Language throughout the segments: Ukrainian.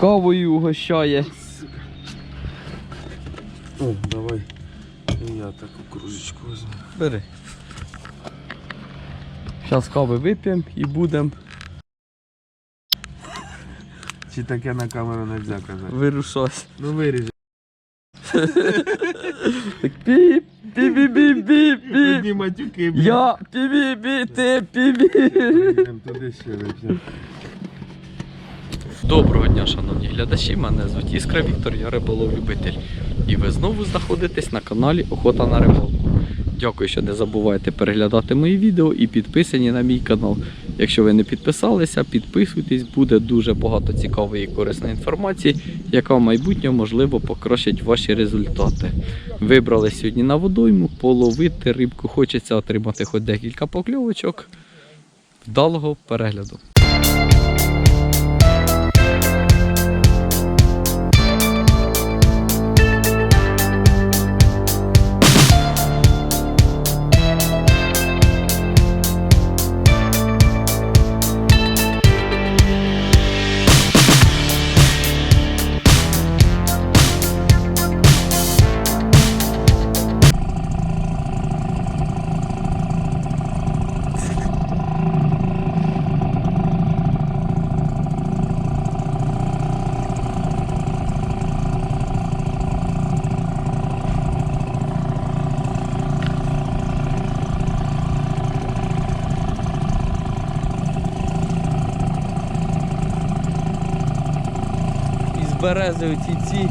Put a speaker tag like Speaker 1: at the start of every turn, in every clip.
Speaker 1: Кавою угощає.
Speaker 2: О, давай. І я таку кружечку візьму.
Speaker 1: Бери. Зараз кави вип'ємо і будемо
Speaker 2: Чи таке на камеру не можна казати?
Speaker 1: вирушати.
Speaker 2: Ну виріж.
Speaker 1: Так піп, пі-бі-бі-бі-бі.
Speaker 2: Одні матюки, блін.
Speaker 1: Я пі-бі-бі, ти пі-бі.
Speaker 2: Туди ще вип'ємо.
Speaker 1: Доброго дня, шановні глядачі. Мене звуть Іскра Віктор, я риболов-любитель. І ви знову знаходитесь на каналі Охота на рибалку. Дякую, що не забувайте переглядати мої відео і підписані на мій канал. Якщо ви не підписалися, підписуйтесь, буде дуже багато цікавої і корисної інформації, яка в майбутньому можливо покращить ваші результати. Вибрали сьогодні на водойму, половити рибку. Хочеться отримати хоч декілька покльовочок. Вдалого перегляду. Берези оці ці.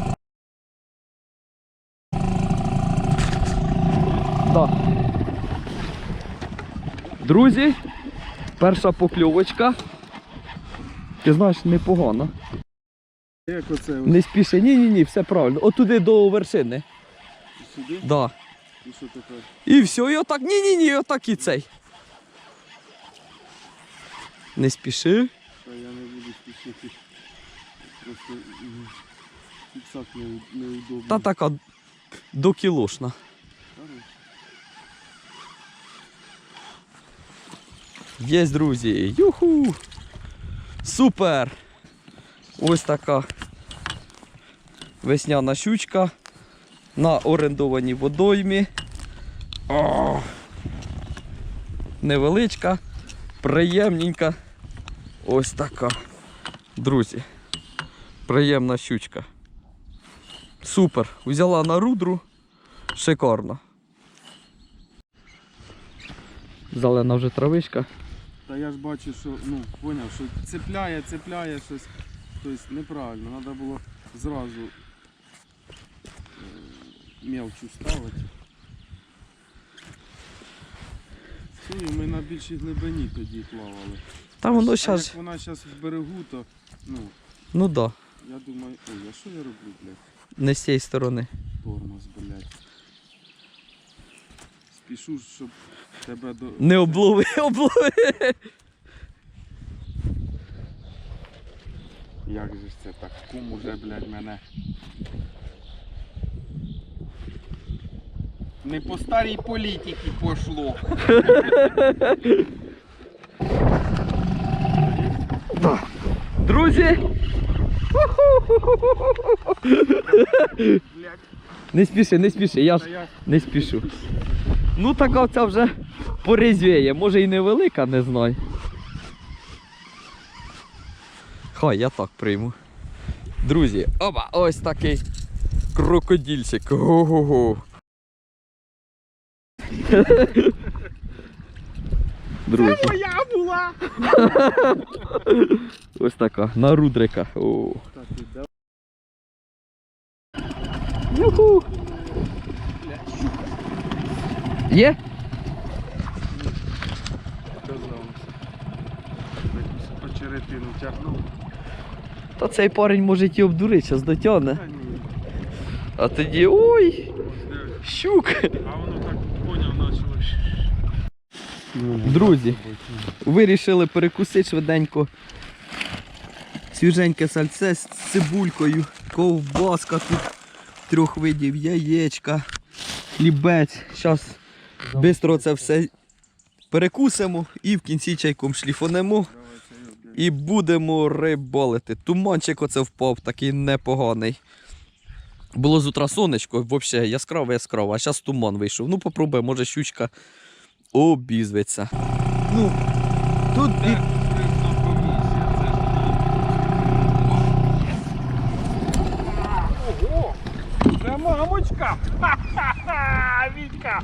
Speaker 1: Да. Друзі, перша покльовочка. Ти знаєш, непогано.
Speaker 2: Як оце
Speaker 1: Не спіши, ні, ні, ні, все правильно. Отуди до вершини.
Speaker 2: сюди?
Speaker 1: Да.
Speaker 2: І що таке?
Speaker 1: І все, і отак, ні, ні, ні, отак і цей. Не спіши.
Speaker 2: Та я не буду спішити. Просто фіксак неудобний.
Speaker 1: Та така докілошна. Є, друзі. Юху! Супер! Ось така весняна щучка на орендованій водоймі. О! Невеличка, приємненька. Ось така. Друзі. Приємна щучка. Супер. Взяла на рудру. Шикарно. Зелена вже травичка.
Speaker 2: Та я ж бачу, що ну, поняв, що цепляє, цепляє щось. Тобто неправильно. Треба було зразу е, мелчу ставити. Все, і ми на більшій глибині тоді плавали.
Speaker 1: Та воно зараз.
Speaker 2: як вона зараз в берегу, то ну,
Speaker 1: Ну да,
Speaker 2: я думаю, ой, а що я роблю, блядь?
Speaker 1: не з цієї сторони.
Speaker 2: Тормоз, блядь. Спішу, щоб тебе до.
Speaker 1: Не облови, облови.
Speaker 2: Як же ж це так? Кум уже, блядь, мене. Не по старій політиці пошло.
Speaker 1: Друзі. Не спіши, не спіши, я ж не спішу. Ну така оця вже порізвіє. Може і невелика, не знаю. Хай я так прийму. Друзі, оба, ось такий крокодильчик. Ого-го. Друзі.
Speaker 2: моя була!
Speaker 1: Ось така, на рудрика. О. Юху. Є?
Speaker 2: Очеретину тягнув.
Speaker 1: Та цей парень може і обдурить, зараз дотягне. А тоді ой, щук.
Speaker 2: А воно.
Speaker 1: Друзі, вирішили перекусити швиденько. Свіженьке сальце з цибулькою, ковбаска тут трьох видів, яєчка, хлібець. Зараз швидко це все перекусимо і в кінці чайком шліфонемо. І будемо рибалити. Туманчик оце впав, такий непоганий. Було з утра сонечко, взагалі яскраво яскраво, а зараз туман вийшов. Ну, попробуй, може щучка обізветься. Ну, тут від...
Speaker 2: Ого! Це мамочка! Ха-ха-ха! Вітька!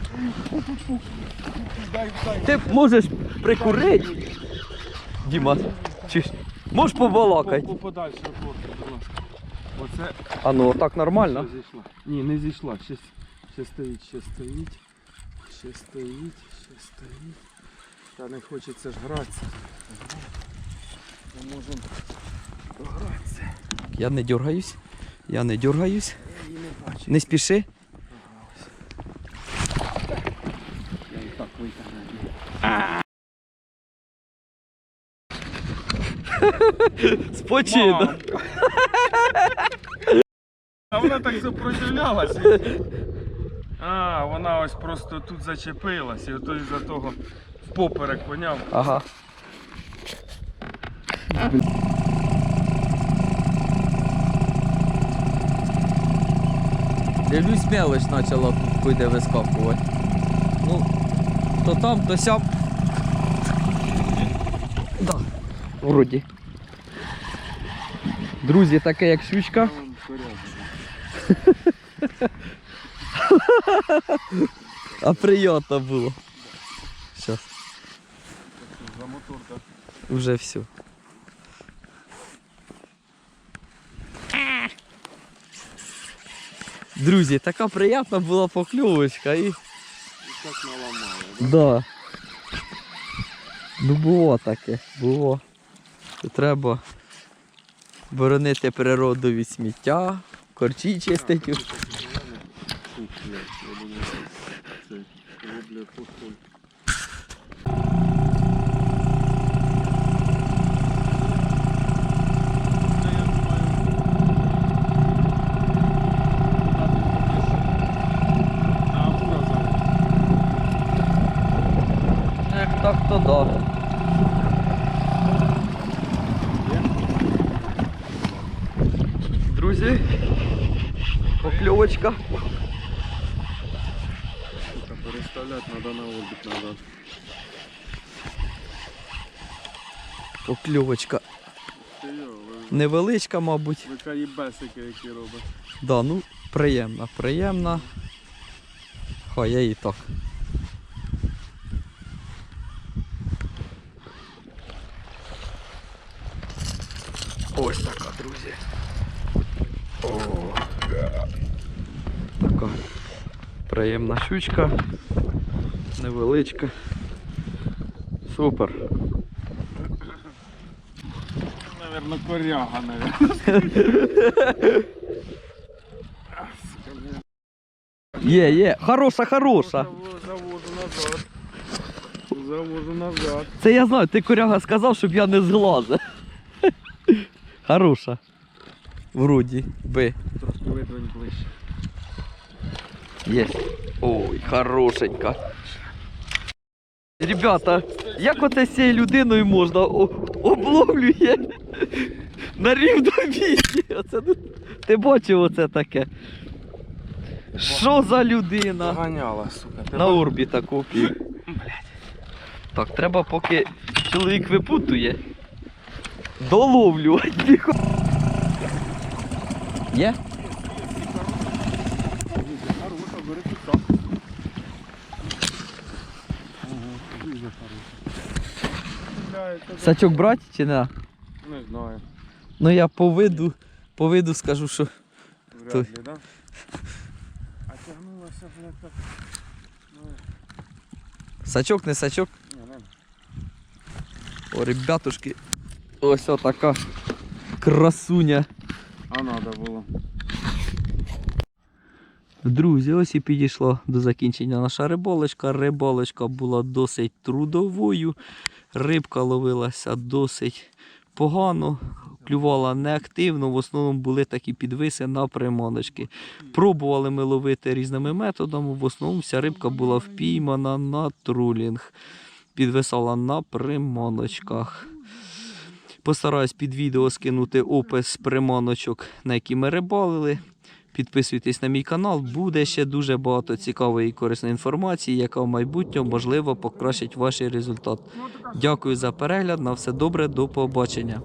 Speaker 2: Дай, дай.
Speaker 1: Ти можеш прикурити. Діма, чи можеш побалакати?
Speaker 2: По- по- Подальше от будь ласка. Оце
Speaker 1: А ну, так нормально.
Speaker 2: Ні, не зійшла. Ще, ще стоїть, ще стоїть. Ще стоїть, ще стоїть. Та не хочеться ж гратися. Ми можемо погратися.
Speaker 1: Я не дергаюсь. Я не дергаюсь.
Speaker 2: Я її не бачу.
Speaker 1: Не спіши.
Speaker 2: Я і так витягну.
Speaker 1: Спочинок.
Speaker 2: А вона так сопротивлялася. А, вона ось просто тут зачепилась і ото із-за того впоперек поняв.
Speaker 1: Ага. Дивлюсь, мелоч почала тут пойде вискакувати. Ну, то там, то сям. Да. Вроді. Друзі, таке як щучка. А приємно було. Щас.
Speaker 2: За мотор так.
Speaker 1: Уже все. Друзі, така приємна була покльовочка і.
Speaker 2: І так наламали.
Speaker 1: Да. Ну було таке, було. Треба боронити природу від сміття, корчі чистити.
Speaker 2: Фух, блядь, я думаю, це роблю футболь.
Speaker 1: Як так, то да. Друзі, покльовочка.
Speaker 2: Надо на орбит назад.
Speaker 1: Покльовочка. Невеличка, мабуть.
Speaker 2: ви каїбесики які робить.
Speaker 1: Да, ну приємна, приємна. Хай я і так. Ось така, друзі. О, така приємна щучка. Невеличка. Супер.
Speaker 2: Наверно, коряга, наверно.
Speaker 1: Є, є. Хороша, хороша.
Speaker 2: Завожу назад. Завожу назад.
Speaker 1: Це я знаю, ти коряга сказав, щоб я не зглазив. Хороша. Вроді би.
Speaker 2: Трошки видвинь ближче.
Speaker 1: Є. Ой, хорошенька. Ребята, як оце з цією людиною можна о- обловлює на рівному місці. Оце, ну, ти бачив оце таке. Що за людина?
Speaker 2: Заганяла, сука.
Speaker 1: На орбіта копію. Так, треба поки чоловік випутує. Доловлювати. Є?
Speaker 2: Дуже хороша.
Speaker 1: Сачок брати чи не?
Speaker 2: Не знаю.
Speaker 1: Ну я по виду, по виду скажу, що
Speaker 2: Вряд ли, да? А тягнулася, блядь, так. Ну,
Speaker 1: сачок не сачок.
Speaker 2: ні, не.
Speaker 1: О, ребятушки. Ось отака красуня.
Speaker 2: А надо було.
Speaker 1: Друзі, ось і підійшла до закінчення наша рибалочка. Рибалочка була досить трудовою. Рибка ловилася досить погано, клювала неактивно. В основному були такі підвиси на приманочки. Пробували ми ловити різними методами. В основному вся рибка була впіймана на трулінг. Підвисала на приманочках. Постараюсь під відео скинути опис приманочок, на які ми рибалили. Підписуйтесь на мій канал, буде ще дуже багато цікавої і корисної інформації, яка в майбутньому можливо покращить ваш результат. Дякую за перегляд. На все добре, до побачення.